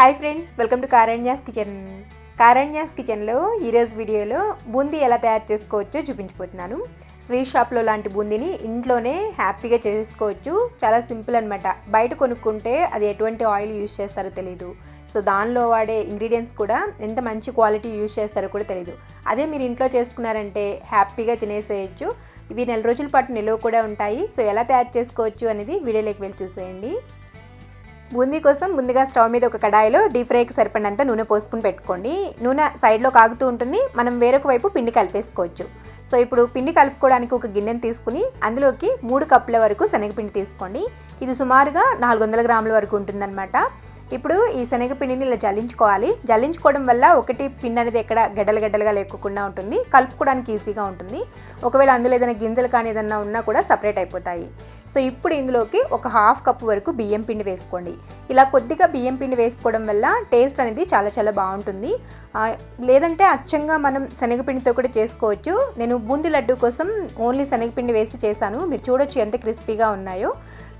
Hi friends welcome to Karanya's kitchen. Karanya's కిచెన్లో ఈరోజు వీడియోలో బూందీ ఎలా తయారు చేసుకోవచ్చో చూపించిపోతున్నాను స్వీట్ షాప్లో లాంటి బూందీని ఇంట్లోనే హ్యాపీగా చేసుకోవచ్చు. చాలా సింపుల్ అనమాట బయట కొనుక్కుంటే అది ఎటువంటి ఆయిల్ యూజ్ చేస్తారో తెలియదు సో దానిలో వాడే ఇంగ్రీడియంట్స్ కూడా ఎంత మంచి క్వాలిటీ యూజ్ చేస్తారో కూడా తెలియదు అదే మీరు ఇంట్లో చేసుకున్నారంటే హ్యాపీగా తినేసేయచ్చు. ఇవి నెల రోజుల పాటు నిల్వ కూడా ఉంటాయి. సో ఎలా తయారు చేసుకోవచ్చు అనేది వీడియోలోకి వెళ్ళి చూసేయండి. బూందీ కోసం ముందుగా స్టవ్ మీద ఒక కడాయిలో డీప్ ఫ్రైకి సరిపడినంత నూనె పోసుకుని పెట్టుకోండి. నూనె సైడ్లో కాగుతూ ఉంటుంది. మనం వేరొక వైపు పిండి కలిపేసుకోవచ్చు. సో ఇప్పుడు పిండి కలుపుకోవడానికి ఒక గిన్నెను తీసుకుని అందులోకి మూడు కప్పుల వరకు శనగపిండి తీసుకోండి. ఇది సుమారుగా నాలుగు వందల గ్రాముల వరకు ఉంటుందన్నమాట. ఇప్పుడు ఈ శనగపిండిని ఇలా జల్లించుకోవాలి. జల్లించుకోవడం వల్ల ఒకటి పిండి అనేది ఎక్కడ గడ్డలు గడ్డలుగా లేకుండా ఉంటుంది. కలుపుకోవడానికి ఈజీగా ఉంటుంది. ఒకవేళ అందులో ఏదైనా గింజలు కానీ ఏదైనా ఉన్నా కూడా సపరేట్ అయిపోతాయి. సో ఇప్పుడు ఇందులోకి ఒక హాఫ్ కప్ వరకు బియ్యం పిండి వేసుకోండి. ఇలా కొద్దిగా బియ్యం పిండి వేసుకోవడం వల్ల టేస్ట్ అనేది చాలా చాలా బాగుంటుంది. లేదంటే అచ్చంగా మనం శనగపిండితో కూడా చేసుకోవచ్చు. నేను బూందీ లడ్డు కోసం ఓన్లీ శనగపిండి వేసి చేశాను. మీరు చూడొచ్చు ఎంత క్రిస్పీగా ఉన్నాయో.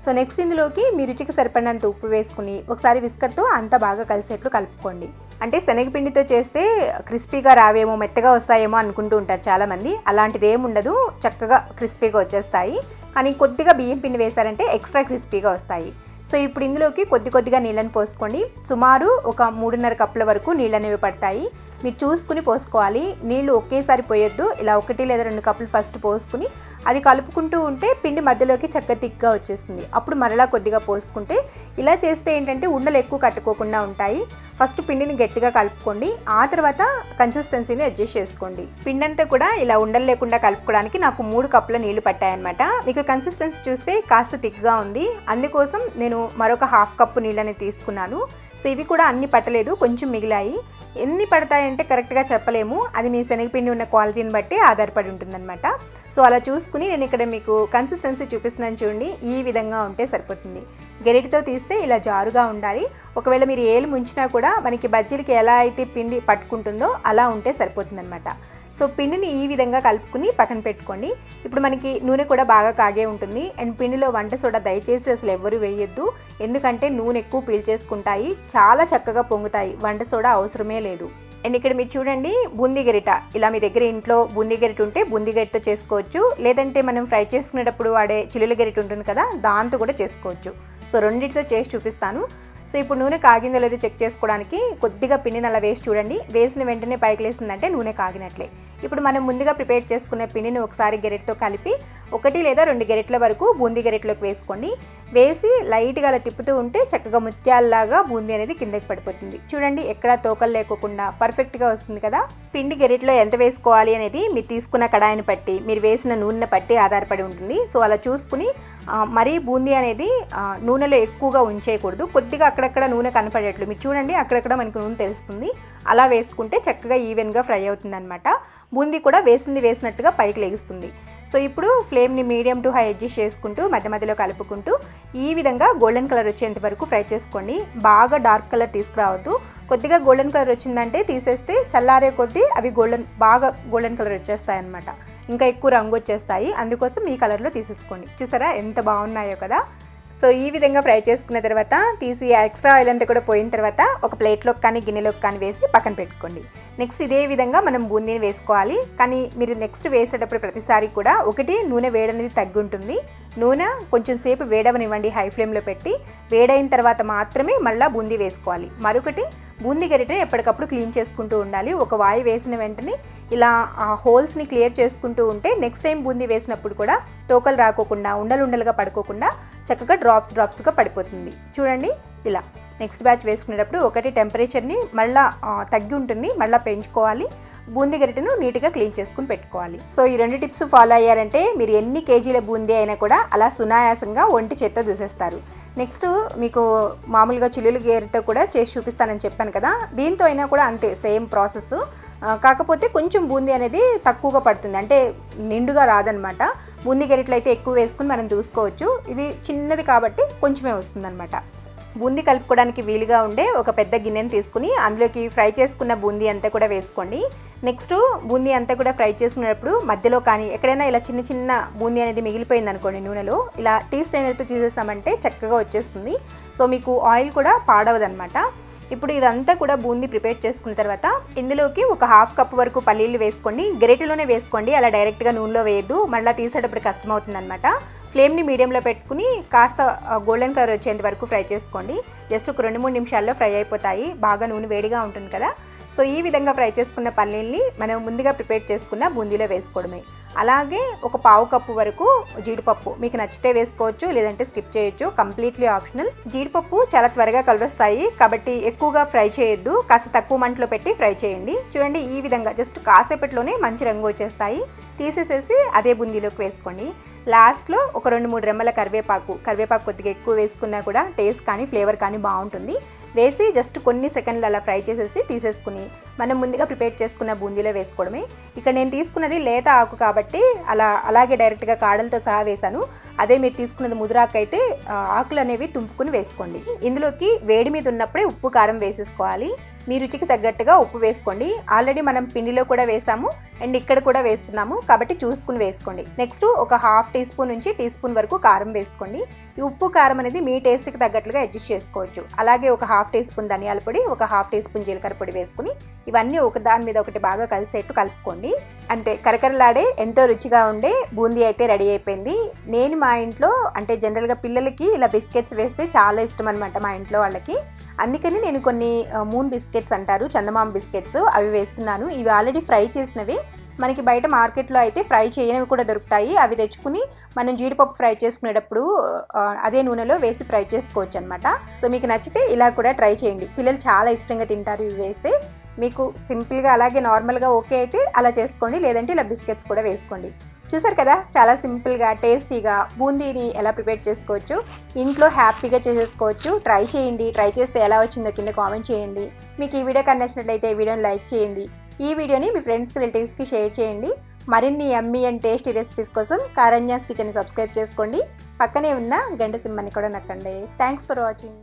సో నెక్స్ట్ ఇందులోకి మీ రుచికి సరిపడినంత ఉప్పు వేసుకుని ఒకసారి విస్కర్తో అంతా బాగా కలిసేట్లు కలుపుకోండి. అంటే శనగపిండితో చేస్తే క్రిస్పీగా రావేమో మెత్తగా వస్తాయేమో అనుకుంటూ ఉంటారు చాలామంది. అలాంటిది ఏమి ఉండదు. చక్కగా క్రిస్పీగా వచ్చేస్తాయి. కానీ కొద్దిగా బియ్యం పిండి వేశారంటే ఎక్స్ట్రా క్రిస్పీగా వస్తాయి. సో ఇప్పుడు ఇందులోకి కొద్ది కొద్దిగా నీళ్ళని పోసుకోండి. సుమారు ఒక మూడున్నర కప్పుల వరకు నీళ్ళు అనేవి పడతాయి. మీరు చూసుకుని పోసుకోవాలి. నీళ్ళు ఒకేసారి పోయొద్దు. ఇలా ఒకటి లేదా రెండు కప్పులు ఫస్ట్ పోసుకుని అది కలుపుకుంటూ ఉంటే పిండి మధ్యలోకి చక్క తిక్గా వచ్చేస్తుంది. అప్పుడు మరలా కొద్దిగా పోసుకుంటే ఇలా చేస్తే ఏంటంటే ఉండలు ఎక్కువ కట్టుకోకుండా ఉంటాయి. ఫస్ట్ పిండిని గట్టిగా కలుపుకోండి. ఆ తర్వాత కన్సిస్టెన్సీని అడ్జస్ట్ చేసుకోండి. పిండి అంతా కూడా ఇలా ఉండలు లేకుండా కలుపుకోవడానికి నాకు మూడు కప్పుల నీళ్ళు పట్టాయన్నమాట. మీకు కన్సిస్టెన్సీ చూస్తే కాస్త థిక్గా ఉంది. అందుకోసం నేను మరొక హాఫ్ కప్పు నీళ్ళని తీసుకున్నాను. సో ఇవి కూడా అన్ని పట్టలేదు. కొంచెం మిగిలాయి. ఎన్ని పడతాయంటే కరెక్ట్గా చెప్పలేము. అది మీ శనగపిండి ఉన్న క్వాలిటీని బట్టి ఆధారపడి ఉంటుందన్నమాట. సో అలా చూసుకుని నేను ఇక్కడ మీకు కన్సిస్టెన్సీ చూపిస్తున్నాను చూడండి. ఈ విధంగా ఉంటే సరిపోతుంది. గెరిటితో తీస్తే ఇలా జారుగా ఉండాలి. ఒకవేళ మీరు ఏలు ముంచినా కూడా మనకి బజ్జీలకి ఎలా అయితే పిండి పట్టుకుంటుందో అలా ఉంటే సరిపోతుందన్నమాట. సో పిండిని ఈ విధంగా కలుపుకుని పక్కన పెట్టుకోండి. ఇప్పుడు మనకి నూనె కూడా బాగా కాగే ఉంటుంది. అండ్ పిండిలో వంట సోడా దయచేసి అసలు ఎవ్వరు వేయొద్దు. ఎందుకంటే నూనె ఎక్కువ పీల్చేసుకుంటాయి. చాలా చక్కగా పొంగుతాయి. వంట సోడా అవసరమే లేదు. అండ్ ఇక్కడ మీరు చూడండి బూందీ గరిట ఇలా మీ దగ్గర ఇంట్లో బూందీ గరిట ఉంటే బూందీ గరిటతో చేసుకోవచ్చు. లేదంటే మనం ఫ్రై చేసుకునేటప్పుడు వాడే చిల్లుల గరిట ఉంటుంది కదా దాంతో కూడా చేసుకోవచ్చు. సో రెండింటితో చేసి చూపిస్తాను. సో ఇప్పుడు నూనె కాగిందో లేదో చెక్ చేసుకోవడానికి కొద్దిగా పిండిని అలా వేసి చూడండి. వేసిన వెంటనే పైకి లేసిందంటే నూనె కాగినట్లే. ఇప్పుడు మనం ముందుగా ప్రిపేర్ చేసుకునే పిండిని ఒకసారి గెరెట్తో కలిపి ఒకటి లేదా రెండు గెరెట్ల వరకు బూందీ గెరెట్లోకి వేసుకోండి. వేసి లైట్గా అలా తిప్పుతూ ఉంటే చక్కగా ముత్యాలలాగా బూందీ అనేది కిందకి పడిపోతుంది. చూడండి ఎక్కడా తోకలు లేకోకుండా పర్ఫెక్ట్గా వస్తుంది కదా. పిండి గెరెట్లో ఎంత వేసుకోవాలి అనేది మీరు తీసుకున్న కడాయిని బట్టి మీరు వేసిన నూనె బట్టి ఆధారపడి ఉంటుంది. సో అలా చూసుకుని మరీ బూందీ అనేది నూనెలో ఎక్కువగా ఉంచేయకూడదు. కొద్దిగా అక్కడక్కడ నూనె కనపడేట్లు. మీరు చూడండి అక్కడక్కడ మనకు నూనె తెలుస్తుంది. అలా వేసుకుంటే చక్కగా ఈవెన్గా ఫ్రై అవుతుంది అనమాట బూందీ కూడా వేసింది వేసినట్టుగా పైకి లెగుస్తుంది. సో ఇప్పుడు ఫ్లేమ్ని మీడియం టు హై అడ్జస్ట్ చేసుకుంటూ మధ్య మధ్యలో కలుపుకుంటూ ఈ విధంగా గోల్డెన్ కలర్ వచ్చేంత వరకు ఫ్రై చేసుకోండి. బాగా డార్క్ కలర్ తీసుకురావద్దు. కొద్దిగా గోల్డెన్ కలర్ వచ్చిందంటే తీసేస్తే చల్లారే కొద్దీ అవి గోల్డెన్ బాగా గోల్డెన్ కలర్ వచ్చేస్తాయి అనమాట ఇంకా ఎక్కువ రంగు వచ్చేస్తాయి. అందుకోసం ఈ కలర్లో తీసేసుకోండి. చూసారా ఎంత బాగున్నాయో కదా? సో ఈ విధంగా ఫ్రై చేసుకున్న తర్వాత తీసి ఎక్స్ట్రా ఆయిల్ అంతా కూడా పోయిన తర్వాత ఒక ప్లేట్లోకి కానీ గిన్నెలోకి కానీ వేసి పక్కన పెట్టుకోండి. నెక్స్ట్ ఇదే విధంగా మనం బూందీని వేసుకోవాలి. కానీ మీరు నెక్స్ట్ వేసేటప్పుడు ప్రతిసారి కూడా ఒకటి నూనె వేడి అనేది తగ్గుంటుంది. నూనె కొంచెం సేపు వేడవనివ్వండి హై ఫ్లేమ్లో పెట్టి. వేడైన తర్వాత మాత్రమే మళ్ళీ బూందీ వేసుకోవాలి. మరొకటి బూందీ గరిటెని ఎప్పటికప్పుడు క్లీన్ చేసుకుంటూ ఉండాలి. ఒక వాయి వేసిన వెంటనే ఇలా ఆ హోల్స్ని క్లియర్ చేసుకుంటూ ఉంటే నెక్స్ట్ టైం బూందీ వేసినప్పుడు కూడా తోకలు రాకోకుండా ఉండలు ఉండలుగా పడుకోకుండా చక్కగా డ్రాప్స్ డ్రాప్స్గా పడిపోతుంది. చూడండి ఇలా నెక్స్ట్ బ్యాచ్ వేసుకునేటప్పుడు ఒకటి టెంపరేచర్ని మళ్ళీ తగ్గి ఉంటుంది. మళ్ళీ పెంచుకోవాలి. బూందీ గరిటెను నీట్గా క్లీన్ చేసుకుని పెట్టుకోవాలి. సో ఈ రెండు టిప్స్ ఫాలో అయ్యారంటే మీరు ఎన్ని కేజీల బూందీ అయినా కూడా అలా సునాయాసంగా ఒంటి చేత్తో దూసేస్తారు. నెక్స్ట్ మీకు మామూలుగా చిల్లులు గేరుతో కూడా చేసి చూపిస్తానని చెప్పాను కదా దీంతో అయినా కూడా అంతే సేమ్ ప్రాసెస్. కాకపోతే కొంచెం బూందీ అనేది తక్కువగా పడుతుంది. అంటే నిండుగా రాదనమాట. బూందీ గరిటలు అయితే ఎక్కువ వేసుకుని మనం చూసుకోవచ్చు. ఇది చిన్నది కాబట్టి కొంచెమే వస్తుందన్నమాట బూందీ కలుపుకోవడానికి వీలుగా ఉండే ఒక పెద్ద గిన్నెని తీసుకుని అందులోకి ఫ్రై చేసుకున్న బూందీ అంతా కూడా వేసుకోండి. నెక్స్ట్ బూందీ అంతా కూడా ఫ్రై చేసుకునేటప్పుడు మధ్యలో కానీ ఎక్కడైనా ఇలా చిన్న చిన్న బూందీ అనేది మిగిలిపోయింది అనుకోండి నూనెలో ఇలా టీ స్ట్రైనర్తో తీసేసామంటే చక్కగా వచ్చేస్తుంది. సో మీకు ఆయిల్ కూడా పాడవదనమాట. ఇప్పుడు ఇదంతా కూడా బూందీ ప్రిపేర్ చేసుకున్న తర్వాత ఇందులోకి ఒక హాఫ్ కప్ వరకు పల్లీలు వేసుకోండి. గరిటెలోనే వేసుకోండి అలా డైరెక్ట్గా నూనెలో వేయద్దు. మళ్ళీ తీసేటప్పుడు కష్టం అవుతుందన్నమాట ఫ్లేమ్ని మీడియంలో పెట్టుకుని కాస్త గోల్డెన్ కలర్ వచ్చేంత వరకు ఫ్రై చేసుకోండి. జస్ట్ ఒక రెండు మూడు నిమిషాల్లో ఫ్రై అయిపోతాయి. బాగా నూనె వేడిగా ఉంటుంది కదా. సో ఈ విధంగా ఫ్రై చేసుకున్న పల్లీల్ని మనం ముందుగా ప్రిపేర్ చేసుకున్న బూందీలో వేసుకోవడమే. అలాగే ఒక పావు కప్పు వరకు జీడిపప్పు. మీకు నచ్చితే వేసుకోవచ్చు లేదంటే స్కిప్ చేయొచ్చు. Completely optional. జీడిపప్పు చాలా త్వరగా కలుస్తాయి కాబట్టి ఎక్కువగా ఫ్రై చేయొద్దు. కాస్త తక్కువ మంటలో పెట్టి ఫ్రై చేయండి. చూడండి ఈ విధంగా జస్ట్ కాసేపట్లోనే మంచి రంగు వచ్చేస్తాయి. తీసేసేసి అదే బూందీలోకి వేసుకోండి. లాస్ట్లో ఒక రెండు మూడు రెమ్మల కరివేపాకు కరివేపాకు కొద్దిగా ఎక్కువ వేసుకున్నా కూడా టేస్ట్ కానీ ఫ్లేవర్ కానీ బాగుంటుంది. వేసి జస్ట్ కొన్ని సెకండ్లు అలా ఫ్రై చేసేసి తీసేసుకుని మనం ముందుగా ప్రిపేర్ చేసుకున్న బూందీలో వేసుకోవడమే. ఇక్కడ నేను తీసుకున్నది లేత ఆకు కాబట్టి అలా అలాగే డైరెక్ట్గా కాడలతో సహా వేశాను. అదే మీరు తీసుకున్నది ముదురాకు అయితే ఆకులు అనేవి తుంపుకుని వేసుకోండి. ఇందులోకి వేడి మీద ఉన్నప్పుడే ఉప్పు కారం వేసేసుకోవాలి. మీ రుచికి తగ్గట్టుగా ఉప్పు వేసుకోండి. ఆల్రెడీ మనం పిండిలో కూడా వేసాము. అండ్ ఇక్కడ కూడా వేస్తున్నాము. కాబట్టి చూసుకుని వేసుకోండి. నెక్స్ట్ ఒక హాఫ్ టీ స్పూన్ నుంచి టీ స్పూన్ వరకు కారం వేసుకోండి. ఈ ఉప్పు కారం అనేది మీ టేస్ట్కి తగ్గట్లుగా అడ్జస్ట్ చేసుకోవచ్చు. అలాగే ఒక హాఫ్ టీ స్పూన్ ధనియాల పొడి ఒక హాఫ్ టీ స్పూన్ జీలకర్ర పొడి వేసుకుని ఇవన్నీ ఒక దాని మీద ఒకటి బాగా కలిసేట్టు కలుపుకోండి. అంతే కరకరలాడే ఎంతో రుచిగా ఉండే బూందీ అయితే రెడీ అయిపోయింది. నేను మా ఇంట్లో అంటే జనరల్గా పిల్లలకి ఇలా బిస్కెట్స్ వేస్తే చాలా ఇష్టం అనమాట మా ఇంట్లో వాళ్ళకి. అందుకని నేను కొన్ని మూన్ బిస్కెట్స్ బిస్కెట్స్ అంటారు చందమామ బిస్కెట్స్ అవి వేస్తున్నాను. ఇవి ఆల్రెడీ ఫ్రై చేసినవి. మనకి బయట మార్కెట్లో అయితే ఫ్రై చేయనివి కూడా దొరుకుతాయి. అవి తెచ్చుకుని మనం జీడిపప్పు ఫ్రై చేసుకునేటప్పుడు అదే నూనెలో వేసి ఫ్రై చేసుకోవచ్చు అనమాట సో మీకు నచ్చితే ఇలా కూడా ట్రై చేయండి. పిల్లలు చాలా ఇష్టంగా తింటారు ఇవి వేస్తే. మీకు సింపుల్గా అలాగే నార్మల్గా ఓకే అయితే అలా చేసుకోండి. లేదంటే ఇలా బిస్కెట్స్ కూడా వేసుకోండి. చూసారు కదా? చాలా సింపుల్గా టేస్టీగా బూందీని ఎలా ప్రిపేర్ చేసుకోవచ్చు ఇంట్లో హ్యాపీగా చేసేసుకోవచ్చు. ట్రై చేయండి. ట్రై చేస్తే ఎలా వచ్చిందో కింద కామెంట్ చేయండి. మీకు ఈ వీడియో కనిపించినట్లయితే ఈ వీడియోని లైక్ చేయండి. ఈ వీడియోని మీ ఫ్రెండ్స్కి రిలేటివ్స్కి షేర్ చేయండి. మరిన్ని ఎమ్మీ అండ్ టేస్టీ రెసిపీస్ కోసం కారణ్యాస్ కిచెన్ సబ్స్క్రైబ్ చేసుకోండి. పక్కనే ఉన్న గంట సింహాన్ని కూడా నక్కండి. Thanks for watching